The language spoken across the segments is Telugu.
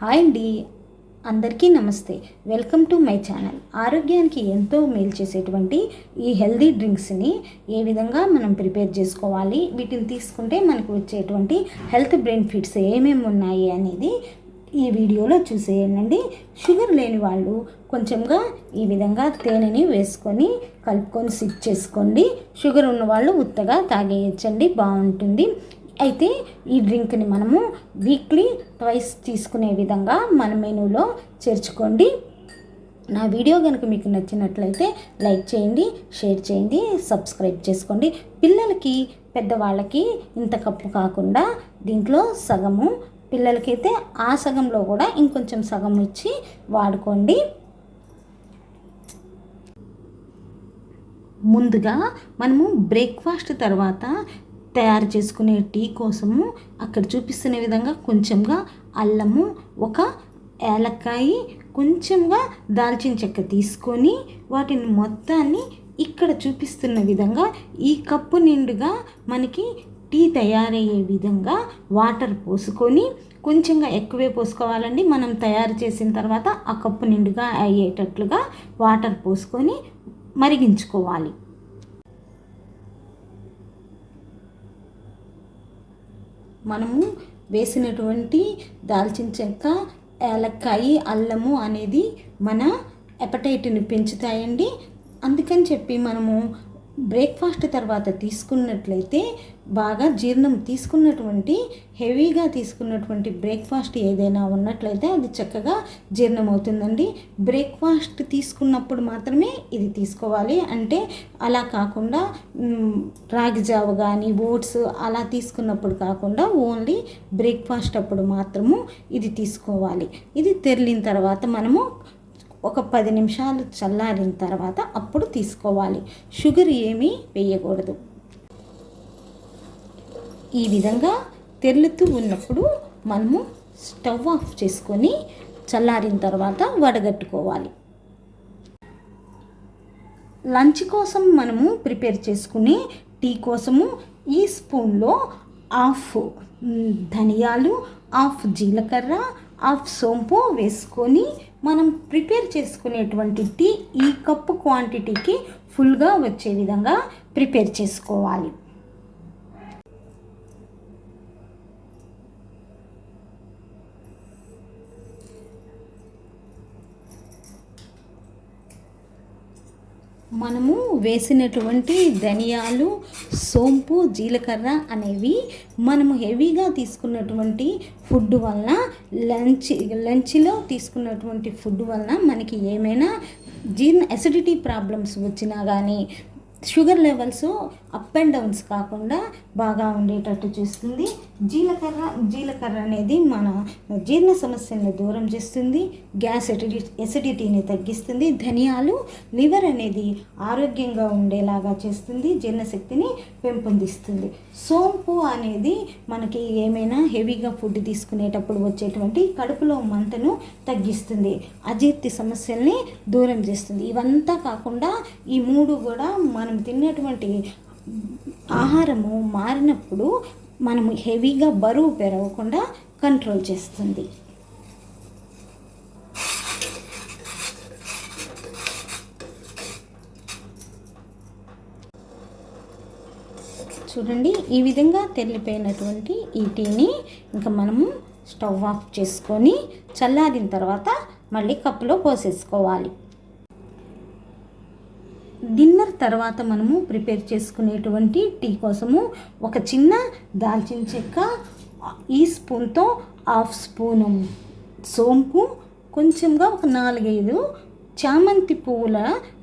హాయ్ అండి. అందరికీ నమస్తే. Welcome to my channel. ఆరోగ్యానికి ఎంతో మేలు చేసేటువంటి ఈ హెల్దీ డ్రింక్స్ని ఏ విధంగా మనం ప్రిపేర్ చేసుకోవాలి వీటిని తీసుకుంటే మనకు వచ్చేటువంటి హెల్త్ బెనిఫిట్స్ ఏమేమి ఉన్నాయి అనేది ఈ వీడియోలో చూసేయండి. షుగర్ లేని వాళ్ళు కొంచెంగా ఈ విధంగా తేనెని వేసుకొని కలుపుకొని సిప్ చేసుకోండి. షుగర్ ఉన్నవాళ్ళు ఉత్తగా తాగేయచ్చండి. బాగుంటుంది. అయితే ఈ డ్రింక్ని మనము వీక్లీ ట్వైస్ తీసుకునే విధంగా మన మెనూలో చేర్చుకోండి. నా వీడియో కనుక మీకు నచ్చినట్లయితే లైక్ చేయండి షేర్ చేయండి సబ్స్క్రైబ్ చేసుకోండి. పిల్లలకి పెద్దవాళ్ళకి ఇంత కప్పు కాకుండా దీంట్లో సగము పిల్లలకైతే ఆ సగంలో కూడా ఇంకొంచెం సగం ఇచ్చి వాడుకోండి. ముందుగా మనము బ్రేక్ఫాస్ట్ తర్వాత తయారు చేసుకునే టీ కోసము అక్కడ చూపిస్తున్న విధంగా కొంచెంగా అల్లము ఒక ఏలక్కాయ కొంచెంగా దాల్చిన చెక్క తీసుకొని వాటిని మొత్తాన్ని ఇక్కడ చూపిస్తున్న విధంగా ఈ కప్పు నిండుగా మనకి టీ తయారయ్యే విధంగా వాటర్ పోసుకొని కొంచెంగా ఎక్కువే పోసుకోవాలండి. మనం తయారు చేసిన తర్వాత ఆ కప్పు నిండుగా అయ్యేటట్లుగా వాటర్ పోసుకొని మరిగించుకోవాలి. మనము వేసినటువంటి దాల్చిన చెక్క ఏలక్కాయి అల్లము అనేది మన ఎపటైట్ని పెంచుతాయండి. అందుకని చెప్పి మనము బ్రేక్ఫాస్ట్ తర్వాత తీసుకున్నట్లయితే బాగా జీర్ణం తీసుకున్నటువంటి హెవీగా తీసుకున్నటువంటి బ్రేక్ఫాస్ట్ ఏదైనా ఉన్నట్లయితే అది చక్కగా జీర్ణం అవుతుందండి బ్రేక్ఫాస్ట్ తీసుకున్నప్పుడు మాత్రమే ఇది తీసుకోవాలి. అంటే అలా కాకుండా రాగి జావ కానీ ఓట్స్ అలా తీసుకున్నప్పుడు కాకుండా ఓన్లీ బ్రేక్ఫాస్ట్ అప్పుడు మాత్రము ఇది తీసుకోవాలి. ఇది తెరిలిన తర్వాత మనము ఒక పది నిమిషాలు చల్లారిన తర్వాత అప్పుడు తీసుకోవాలి. షుగర్ ఏమీ వేయకూడదు. ఈ విధంగా తెల్లుతూ ఉన్నప్పుడు మనము స్టవ్ ఆఫ్ చేసుకొని చల్లారిన తర్వాత వడగట్టుకోవాలి. లంచ్ కోసం మనము ప్రిపేర్ చేసుకునే టీ కోసము ఈ స్పూన్లో హాఫ్ ధనియాలు హాఫ్ జీలకర్ర హాఫ్ సోంపు వేసుకొని మనం ప్రిపేర్ చేసుకునేటువంటి టీ ఈ కప్పు క్వాంటిటీకి ఫుల్గా వచ్చే విధంగా ప్రిపేర్ చేసుకోవాలి. మనము వేసినటువంటి ధనియాలు సోంపు జీలకర్ర అనేవి మనము హెవీగా తీసుకున్నటువంటి ఫుడ్ వలన లంచ్ లంచ్లో తీసుకున్నటువంటి ఫుడ్ వలన మనకి ఏమైనా జీర్ణ అసిడిటీ ప్రాబ్లమ్స్ వచ్చినా కానీ sugar levels up and downs కాకుండా బాగా ఉండేటట్టు చేస్తుంది. జీలకర్ర జీలకర్ర అనేది మన జీర్ణ సమస్యలను దూరం చేస్తుంది గ్యాస్ ఎసిడి ఎసిడిటీని తగ్గిస్తుంది ధనియాలు లివర్ అనేది ఆరోగ్యంగా ఉండేలాగా చేస్తుంది జీర్ణశక్తిని పెంపొందిస్తుంది. సోంపు అనేది మనకి ఏమైనా హెవీగా ఫుడ్ తీసుకునేటప్పుడు వచ్చేటువంటి కడుపులో మంటను తగ్గిస్తుంది అజీర్తి సమస్యల్ని దూరం చేస్తుంది. ఇవంతా కాకుండా ఈ మూడు కూడా మన మనం తిన్నటువంటి ఆహారము మారినప్పుడు మనము హెవీగా బరువు పెరగకుండా కంట్రోల్ చేస్తుంది. చూడండి ఈ విధంగా తెల్లిపోయినటువంటి ఈ టీని ఇంకా మనము స్టవ్ ఆఫ్ చేసుకొని చల్లారిన తర్వాత మళ్ళీ కప్పులో పోసేసుకోవాలి. తర్వాత మనము ప్రిపేర్ చేసుకునేటువంటి టీ కోసము ఒక చిన్న దాల్చిన చెక్క ఈ స్పూన్తో హాఫ్ స్పూను సోంపు కొంచెంగా ఒక నాలుగైదు చామంతి పువ్వుల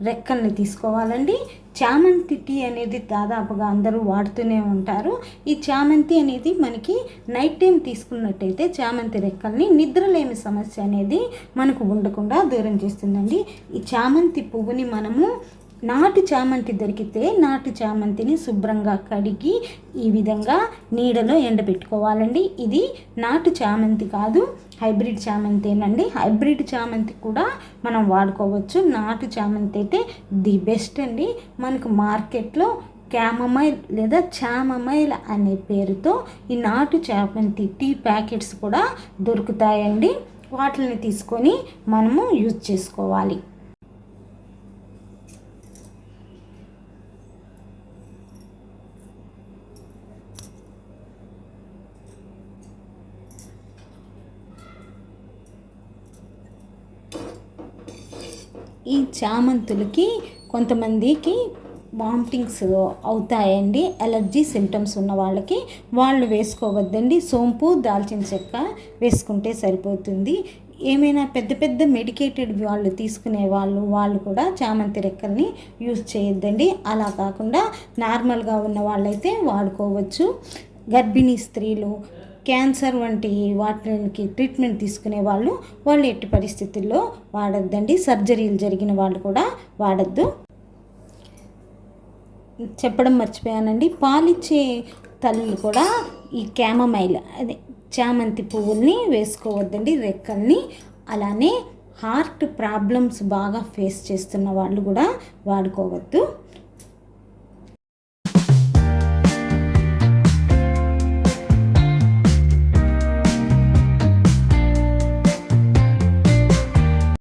రెక్కల్ని తీసుకోవాలండి. చామంతి టీ అనేది దాదాపుగా అందరూ వాడుతూనే ఉంటారు. ఈ చామంతి అనేది మనకి నైట్ టైం తీసుకున్నట్టయితే చామంతి రెక్కల్ని నిద్రలేమి సమస్య అనేది మనకు ఉండకుండా దూరం చేస్తుందండి. ఈ చామంతి పువ్వుని మనము నాటు చామంతి దొరికితే నాటు చామంతిని శుభ్రంగా కడిగి ఈ విధంగా నీడలో ఎండబెట్టుకోవాలండి. ఇది నాటు చామంతి కాదు హైబ్రిడ్ చామంతేనండి హైబ్రిడ్ చామంతి కూడా మనం వాడుకోవచ్చు. నాటు చామంతి అయితే ది బెస్ట్ అండి. మనకు మార్కెట్లో క్యామమైల్ లేదా చామమైల్ అనే పేరుతో ఈ నాటు చామంతి టీ ప్యాకెట్స్ కూడా దొరుకుతాయండి. వాటిని తీసుకొని మనము యూజ్ చేసుకోవాలి. ఈ చామంతులకి కొంతమందికి వామిటింగ్స్ అవుతాయండి ఎలర్జీ సిమ్టమ్స్ ఉన్న వాళ్ళకి వాళ్ళు వేసుకోవద్దండి. సోంపు దాల్చిన చెక్క వేసుకుంటే సరిపోతుంది. ఏమైనా పెద్ద పెద్ద మెడికేటెడ్ వాళ్ళు తీసుకునే వాళ్ళు వాళ్ళు కూడా చామంతి రెక్కల్ని యూజ్ చేయొద్దండి. అలా కాకుండా నార్మల్గా ఉన్న వాళ్ళైతే వాడుకోవచ్చు. గర్భిణీ స్త్రీలు క్యాన్సర్ వంటి వాటికి ట్రీట్మెంట్ తీసుకునే వాళ్ళు వాళ్ళు ఎట్టి పరిస్థితుల్లో వాడద్దండి. సర్జరీలు జరిగిన వాళ్ళు కూడా వాడద్దు. చెప్పడం మర్చిపోయానండి. పాలిచ్చే తల్లులు కూడా ఈ క్యామమైల్ అదే చామంతి పువ్వుల్ని వేసుకోవద్దండి రెక్కల్ని. అలానే హార్ట్ ప్రాబ్లమ్స్ బాగా ఫేస్ చేస్తున్న వాళ్ళు కూడా వాడుకోవద్దు.